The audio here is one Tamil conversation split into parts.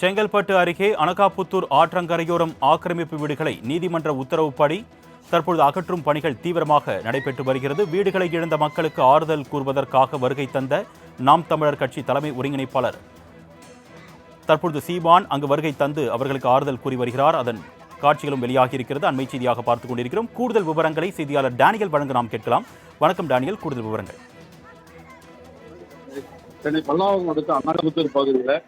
செங்கல்பட்டு அருகே அனகாபுத்தூர் ஆற்றங்கரையோரம் ஆக்கிரமிப்பு வீடுகளை நீதிமன்ற உத்தரவுப்படி தற்பொழுது அகற்றும் பணிகள் தீவிரமாக நடைபெற்று வருகிறது. வீடுகளை இழந்த மக்களுக்கு ஆறுதல் கூறுவதற்காக வருகை தந்த நாம் தமிழர் கட்சி தலைமை ஒருங்கிணைப்பாளர் தற்பொழுது சீமான் அங்கு வருகை தந்து அவர்களுக்கு ஆறுதல் கூறி வருகிறார். அதன் காட்சிகளும் வெளியாகி இருக்கிறது அண்மை செய்தியாக பார்த்துக் கொண்டிருக்கிறோம். கூடுதல் விவரங்களை செய்தியாளர் டேனியல் வழங்க நாம் கேட்கலாம். வணக்கம் டேனியல். கூடுதல் விவரங்கள். சென்னை பல்லாவரம் அடுத்த அண்ணாபுத்தூர் பகுதியில்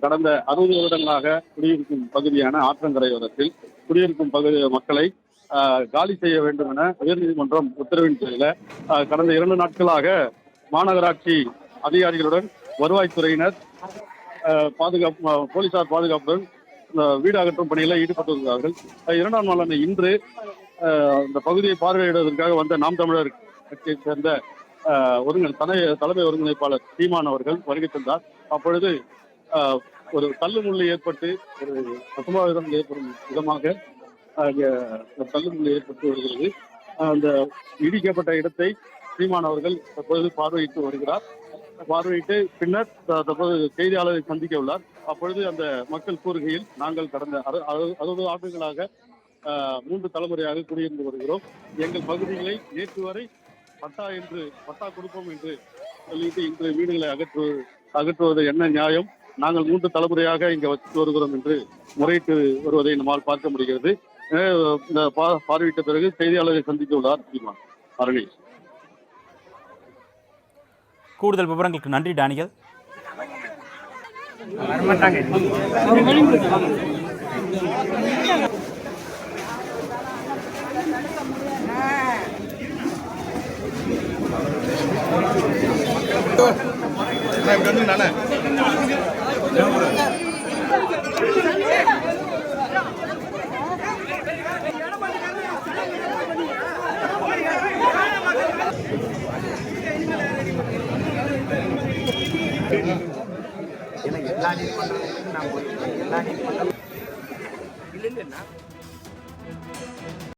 கடந்த அறுபது வருடங்களாக குடியிருக்கும் பகுதியான ஆற்றங்கரையோரத்தில் குடியிருக்கும் பகுதி மக்களை அஹ், காலி செய்ய வேண்டும் என உயர்நீதிமன்றம் உத்தரவின் பேரில் கடந்த இரண்டு நாட்களாக மாநகராட்சி அதிகாரிகளுடன் வருவாய்த்துறையினர் அஹ், பாதுகாப்பு அஹ், போலீசார் பாதுகாப்புடன் அஹ், வீடு அகற்றும் பணியில் ஈடுபட்டு வருகிறார்கள் இரண்டாம் நாளான இன்று அஹ், இந்த பகுதியை பார்வையிடுவதற்காக வந்த நாம் தமிழர் கட்சியைச் சேர்ந்த அஹ், ஒருங்கிணை தலை தலைமை ஒருங்கிணைப்பாளர் சீமான் அவர்கள் வருகை தந்தார். அப்பொழுது அஹ், ஒரு தள்ளுமுள்ளு ஏற்பட்டு ஒரு அசம்பாவிதம் ஏற்படும் விதமாக அங்கே ஒரு தள்ளுமுள்ளு ஏற்பட்டு வருகிறது. அந்த இடிக்கப்பட்ட இடத்தை சீமான் அவர்கள் தற்பொழுது பார்வையிட்டு வருகிறார். பார்வையிட்டு பின்னர் தற்போது செய்தியாளரை சந்திக்க உள்ளார். அப்பொழுது அந்த மக்கள் கூறுகையில் நாங்கள் கடந்த அறுபது ஆண்டுகளாக மூன்று தலைமுறையாக குடியிருந்து வருகிறோம். எங்கள் பகுதிகளை நேற்று வரை பட்டா என்று பட்டா கொடுப்போம் என்று சொல்லிட்டு இன்று வீடுகளை அகற்று அகற்றுவது என்ன நியாயம்? நாங்கள் மூன்று தலைமுறையாக இங்க வசித்து வருகிறோம் என்று முறையிட்டு வருவதை நம்மால் பார்க்க முடிகிறது. பார்வையிட்ட பிறகு செய்தியாளரை சந்திக்க உள்ளார் சீமான் அரணி கூடுதல் விவரங்களுக்கு நன்றி டேனியல். எனக்கு எல்லா நீதிமன்றங்களுக்கும் நான் போயிருக்கேன் எல்லா நீதிமன்றம் இல்லைன்னா